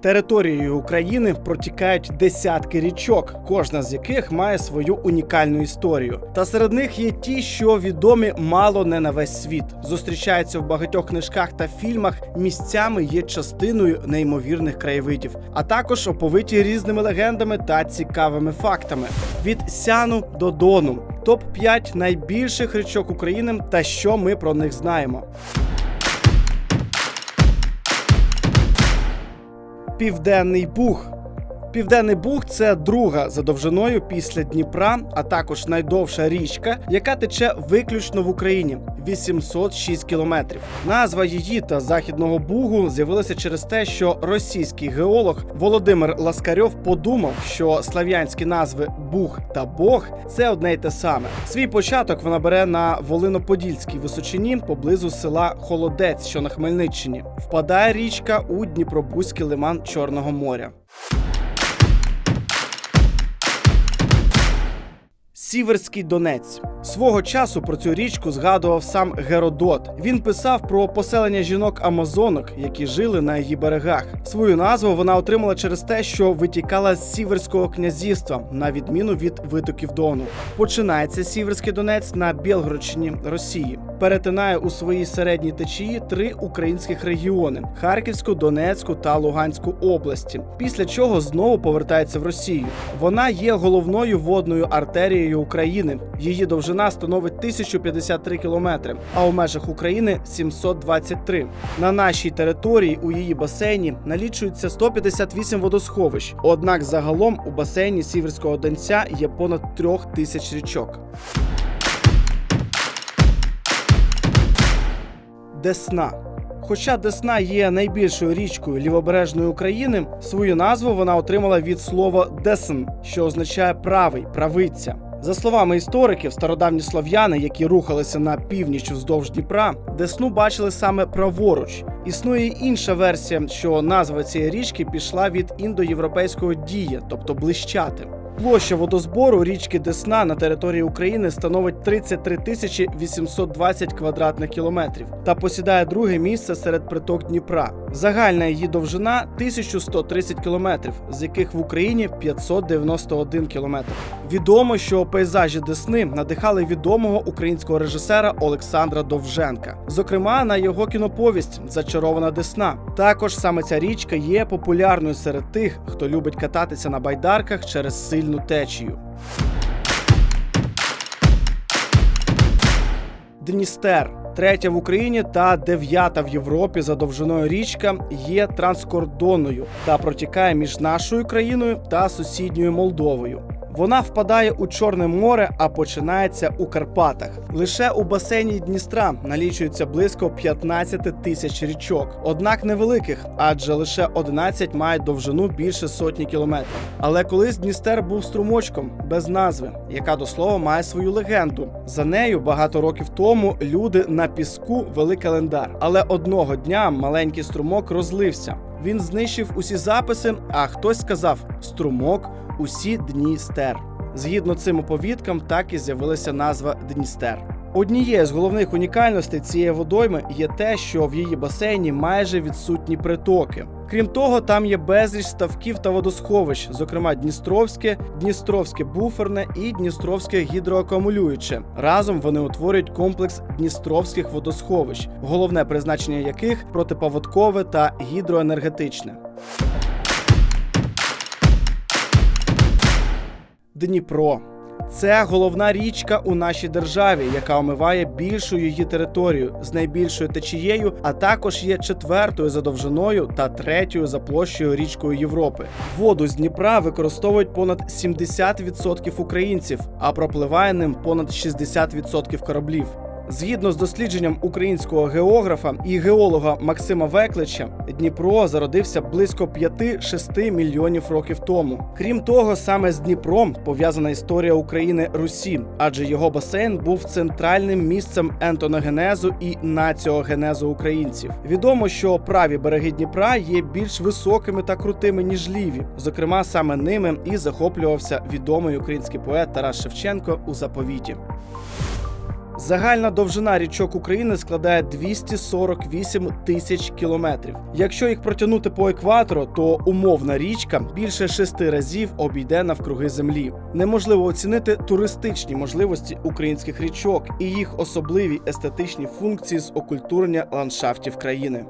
Територією України протікають десятки річок, кожна з яких має свою унікальну історію. Та серед них є ті, що відомі мало не на весь світ. Зустрічаються в багатьох книжках та фільмах. Місцями є частиною неймовірних краєвидів, а також оповиті різними легендами та цікавими фактами. Від Сяну до Дону. Топ 5 найбільших річок України та що ми про них знаємо. Південний Буг. Південний Буг це друга за довжиною після Дніпра, а також найдовша річка, яка тече виключно в Україні 806 кілометрів. Назва її та західного бугу з'явилася через те, що російський геолог Володимир Ласкарьов подумав, що слав'янські назви Буг та Бог це одне й те саме. Свій початок вона бере на Волиноподільській височині поблизу села Холодець, що на Хмельниччині. Впадає річка у Дніпробузький лиман Чорного моря. Сіверський Донець свого часу про цю річку згадував сам Геродот. Він писав про поселення жінок Амазонок, які жили на її берегах. Свою назву вона отримала через те, що витікала з Сіверського князівства, на відміну від витоків Дону. Починається Сіверський Донець на Білгородщині Росії. Перетинає у своїй середній течії три українських регіони: Харківську, Донецьку та Луганську області. Після чого знову повертається в Росію. Вона є головною водною артерією України. Її довжина становить 1053 кілометри, а у межах України 723. На нашій території у її басейні налічується 158 водосховищ. Однак загалом у басейні Сіверського Донця є понад трьох тисяч річок. Десна. Хоча Десна є найбільшою річкою лівобережної України, свою назву вона отримала від слова десн, що означає правий, правиця. За словами істориків, стародавні слов'яни, які рухалися на північ вздовж Дніпра, Десну бачили саме праворуч. Існує інша версія, що назва цієї річки пішла від індоєвропейського дія, тобто блищати. Площа водозбору річки Десна на території України становить 33 тисячі 820 квадратних кілометрів та посідає друге місце серед приток Дніпра. Загальна її довжина 1130 кілометрів, з яких в Україні 591 кілометр. Відомо, що пейзажі Десни надихали відомого українського режисера Олександра Довженка, зокрема на його кіноповість Зачарована Десна. Також саме ця річка є популярною серед тих, хто любить кататися на байдарках через сильну течію. Дністер. Третя в Україні та дев'ята в Європі за довжиною річка є транскордонною та протікає між нашою країною та сусідньою Молдовою. Вона впадає у Чорне море, а починається у Карпатах. Лише у басейні Дністра налічується близько 15 тисяч річок, однак невеликих, адже лише 11 мають довжину більше сотні кілометрів. Але колись Дністер був струмочком без назви, яка до слова має свою легенду. За нею багато років тому люди на піску вели календар. Але одного дня маленький струмок розлився. Він знищив усі записи, а хтось сказав струмок усі Дністер. Згідно цим оповідкам, так і з'явилася назва Дністер. Однією з головних унікальностей цієї водойми є те, що в її басейні майже відсутні притоки. Крім того, там є безліч ставків та водосховищ, зокрема Дністровське, Дністровське буферне і Дністровське гідроакумулююче. Разом вони утворюють комплекс Дністровських водосховищ, головне призначення яких протиповодкове та гідроенергетичне. Дніпро. Це головна річка у нашій державі, яка омиває більшу її територію з найбільшою течією, а також є четвертою за довжиною та третьою за площею річкою Європи. Воду з Дніпра використовують понад 70% українців, а пропливає ним понад 60% кораблів. Згідно з дослідженням українського географа і геолога Максима Веклича, Дніпро зародився близько 5-6 мільйонів років тому. Крім того, саме з Дніпром пов'язана історія України Русі, адже його басейн був центральним місцем ентоногенезу і націогенезу українців. Відомо, що праві береги Дніпра є більш високими та крутими ніж ліві. Зокрема, саме ними і захоплювався відомий український поет Тарас Шевченко у заповіті. Загальна довжина річок України складає 248 тисяч кілометрів. Якщо їх протягнути по екватору, то умовна річка більше шести разів обійде навкруги землі. Неможливо оцінити туристичні можливості українських річок і їх особливі естетичні функції з окультурення ландшафтів країни.